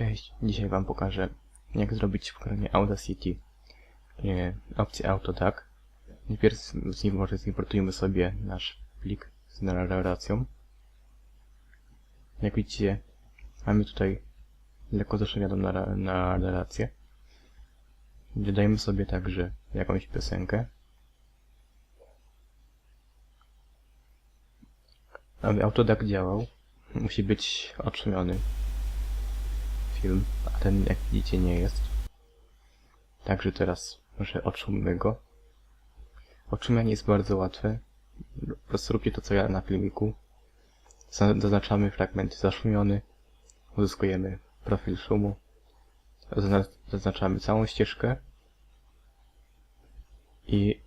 Cześć, dzisiaj Wam pokażę jak zrobić w programie Audacity e, opcję AutoDAC. Najpierw z nim może zimportujemy sobie nasz plik z narracją. Jak widzicie, mamy tutaj lekko zaszczawioną narra- narrację. Dodajemy sobie także jakąś piosenkę. Aby AutoDAC działał, musi być odszumiony film, a ten jak widzicie nie jest. Także teraz może odszummy go. Odszumianie jest bardzo łatwe. Po prostu róbcie to co ja na filmiku. Za- Zaznaczamy fragment zaszumiony. Uzyskujemy profil szumu. Zazna- Zaznaczamy całą ścieżkę. I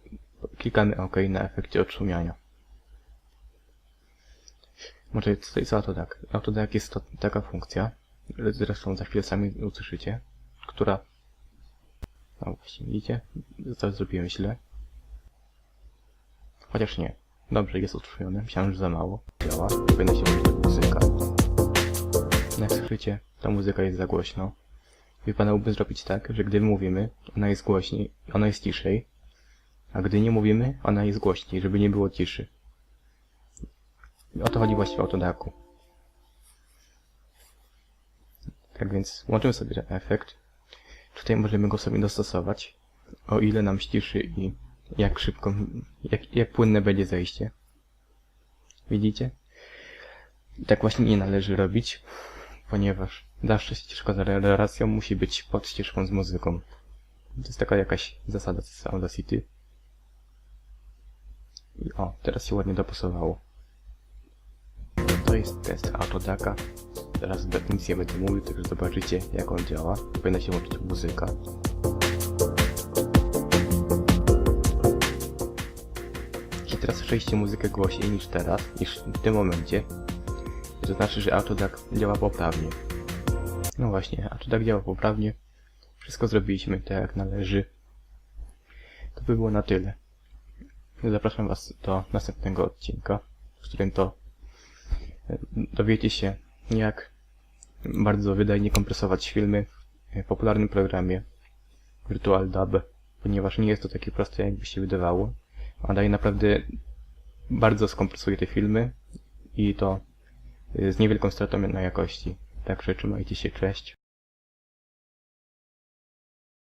klikamy OK na efekcie odszumiania. Może co to? Autodac jest to taka funkcja, zresztą za chwilę sami usłyszycie, która... No właśnie, widzicie? To zrobiłem źle. Chociaż nie. Dobrze, jest utrwalone. Myślałem, że za mało. Działa. Powinna się włączyć muzyka. Jak słyszycie, ta muzyka jest za głośno. Wypadałoby zrobić tak, że gdy mówimy, ona jest głośniej, ona jest ciszej, a gdy nie mówimy, ona jest głośniej, żeby nie było ciszy. O to chodzi właściwie w Autodacu. Tak więc łączymy sobie ten efekt. Tutaj możemy go sobie dostosować, o ile nam ściszy i jak szybko, jak, jak płynne będzie zejście. Widzicie? I tak właśnie nie należy robić, ponieważ zawsze ścieżka z relacją musi być pod ścieżką z muzyką. To jest taka jakaś zasada z Audacity. I o, teraz się ładnie dopasowało. To jest test Autodaca. Nic nie będę mówił, tylko zobaczycie jak on działa. Powinna się łączyć muzyka. Jeśli teraz słyszeliście muzykę głośniej niż teraz, niż w tym momencie, to znaczy, że Autodac działa poprawnie. No właśnie, Autodac działa poprawnie. Wszystko zrobiliśmy tak jak należy. To by było na tyle. Zapraszam Was do następnego odcinka, w którym to dowiecie się, jak bardzo wydajnie kompresować filmy w popularnym programie Virtual Dub, ponieważ nie jest to takie proste, jakby się wydawało, a daje naprawdę bardzo skompresuje te filmy i to y, z niewielką stratą na jakości. Także trzymajcie się, cześć.